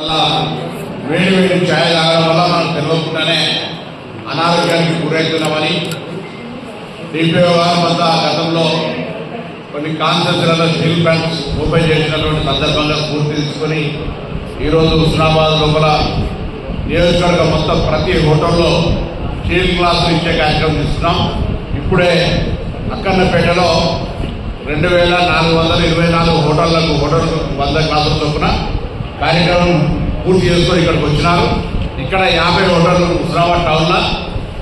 వల్ల వేడి వేడి ఛాయ్ తాగడం వల్ల మనం తెలియకుండానే అనారోగ్యానికి గురవుతున్నామని డిపిఓ గారు కొంత గతంలో కొన్ని కాన్సెన్స్లలో స్టీల్ ప్లాంట్స్ ఓపెన్ చేసినటువంటి సందర్భంగా పూర్తి తీసుకొని ఈరోజు హుస్నాబాద్ లోపల నియోజకవర్గం మొత్తం ప్రతి హోటల్లో స్టీల్ గ్లాసులు ఇచ్చే కార్యక్రమం ఇస్తున్నాం ఇప్పుడే అక్కన్నపేటలో రెండు వేల నాలుగు వందల ఇరవై నాలుగు హోటళ్ళకు హోటల్ వంద గ్లాసుల చొప్పున కార్యక్రమం పూర్తి చేసుకొని ఇక్కడికి వచ్చినారు. ఇక్కడ యాభై ఓటర్లు హుస్నాబాద్ టౌన్లో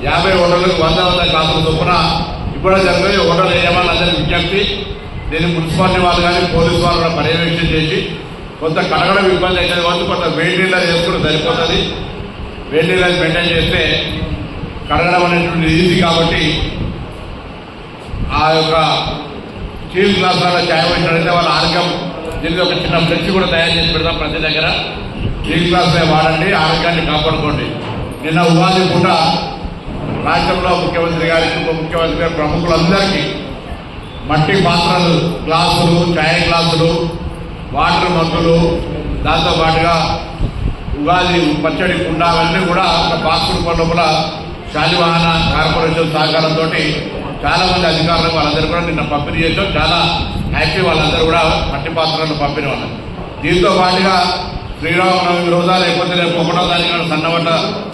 యాభై ఓటర్లకు వంద వంద గ్లాసుల చొప్పున ఇప్పుడు జరిగే వేయమని అందరిని విజ్ఞప్తి. దీన్ని మున్సిపాలిటీ వాళ్ళు కానీ పోలీసు వాళ్ళు కూడా పర్యవేక్షణ చేసి కొంత కడగడం ఇబ్బంది అయితే కాబట్టి కొంత వెయిటీలర్ నీళ్ళు సరిపోతుంది. వెయిటీలర్ మెయింటైన్ చేస్తే కడగడం అనేటువంటి ఈజీ కాబట్టి ఆ యొక్క చీఫ్ క్లాస్ వాళ్ళ ఛాయ్ పెట్టినట్లయితే వాళ్ళ ఆరోగ్యం దీనికి ఒక చిన్న ఫ్లెక్స్ కూడా తయారు చేసి పెడతాం ప్రతి దగ్గర. స్టీల్ గ్లాసులే వాడండి ఆరోగ్యాన్ని కాపాడుకోండి. నిన్న ఉగాది పూట రాష్ట్రంలో ముఖ్యమంత్రి గారికి ఉప ముఖ్యమంత్రి గారి ప్రముఖులందరికీ మట్టి పాత్రలు గ్లాసులు చాయ్ గ్లాసులు వాటర్ మగ్గులు దాంతోపాటుగా ఉగాది పచ్చడి కుండ కూడా ఒక బాక్స్ రూపంలో కూడా శాలివాహన కార్పొరేషన్ సహకారంతో చాలా మంది అధికారులు వాళ్ళందరూ కూడా నిన్న పంపిణీ చేసాం చాలా హ్యాపీ వాళ్ళందరూ కూడా మట్టి పాత్రలను పంపిణీ వాళ్ళు దీంతో పాటుగా శ్రీరామనవమి రోజా లేకపోతే రేపు ఒకటో తారీఖున సన్నబడ్డ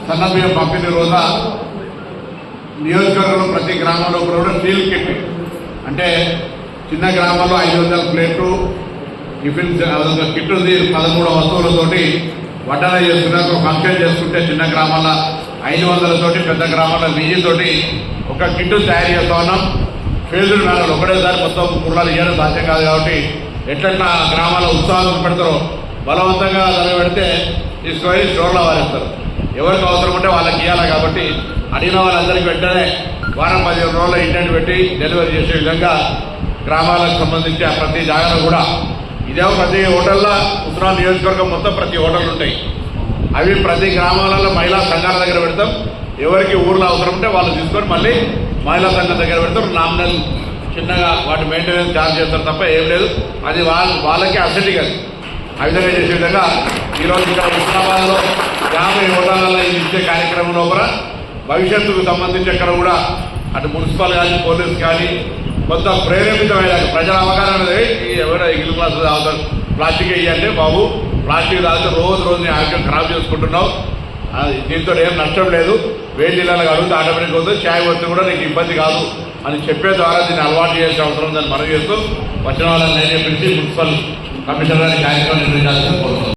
సన్నబియ్యం పంపిణీ రోజా నియోజకవర్గంలో ప్రతి గ్రామంలో కూడా స్టీల్ కిట్. అంటే చిన్న గ్రామాల్లో ఐదు వందల ప్లేట్లు టిఫిన్ కిట్ ఉంది పదమూడు వస్తువులతోటి వడ్డన చేసుకున్నాక ఒక ఫంక్షన్ చేసుకుంటే చిన్న గ్రామాల ఐదు వందలతోటి పెద్ద గ్రామాల తోటి ఒక కిట్టు తయారు చేస్తా ఉన్నాం. ఫేజులు మేడం ఒకటేసారి మొత్తం కుర్రాలు ఇవ్వడం సాధ్యం కాదు కాబట్టి ఎట్లట్లా గ్రామాల ఉత్సాహం పెడతారో బలవంతంగా పెడితే తీసుకొని స్టోర్లో వారిస్తారు. ఎవరికి అవసరం ఉంటే వాళ్ళకి ఇవ్వాలి కాబట్టి అడిగిన వాళ్ళందరికీ వెంటనే వారం పదిహేను రోజుల ఇంటెంట్ పెట్టి డెలివరీ చేసే విధంగా గ్రామాలకు సంబంధించి ఆ ప్రతి జాగాలో కూడా ఇదే ప్రతి హోటల్లో ఉత్తరా నియోజకవర్గం మొత్తం ప్రతి హోటల్ ఉంటాయి. అవి ప్రతి గ్రామాలలో మహిళా సంఘాల దగ్గర పెడతాం. ఎవరికి ఊర్లో అవసరం ఉంటే వాళ్ళు తీసుకొని మళ్ళీ మహిళా సంఘం దగ్గర పెడతాం. నామినల్ చిన్నగా వాటి మెయింటెనెన్స్ ఛార్జ్ చేస్తారు తప్ప ఏం లేదు. అది వాళ్ళ వాళ్ళకి అసెట్ కాదు ఆ విధంగా చేసే విధంగా ఈరోజు ఇక్కడ హుస్నాబాద్లో యాభై హోటళ్ళలో ఇచ్చే కార్యక్రమం లోపల భవిష్యత్తుకు సంబంధించి ఎక్కడ కూడా అటు మున్సిపల్ కానీ పోలీస్ కానీ కొంత ప్రేరేపితమైన ప్రజల అవగాహన అనేది ఈ ఎవరైనా ఇగిల్ తాగుతారు. ప్లాస్టిక్ వేయాలంటే బాబు. ప్లాస్టిక్ తాగితే రోజు రోజు నీ ఆరోగ్యం ఖరాబ్ చేసుకుంటున్నావు. అది దీంతో ఏం నష్టం లేదు. వేడి నీళ్ళని అడిగితే ఆటోమేటిక్ అవుతుంది చాయ్ వస్తే కూడా నీకు ఇబ్బంది కాదు అని చెప్పే ద్వారా దీన్ని అలవాటు చేసే అవసరం ఉందని మనం చేస్తూ వచ్చిన వాళ్ళని నేనే పిలిచి మున్సిపల్ కమిషనర్ గారి కార్యక్రమం నిర్వహించాల్సింది కోరుతున్నాను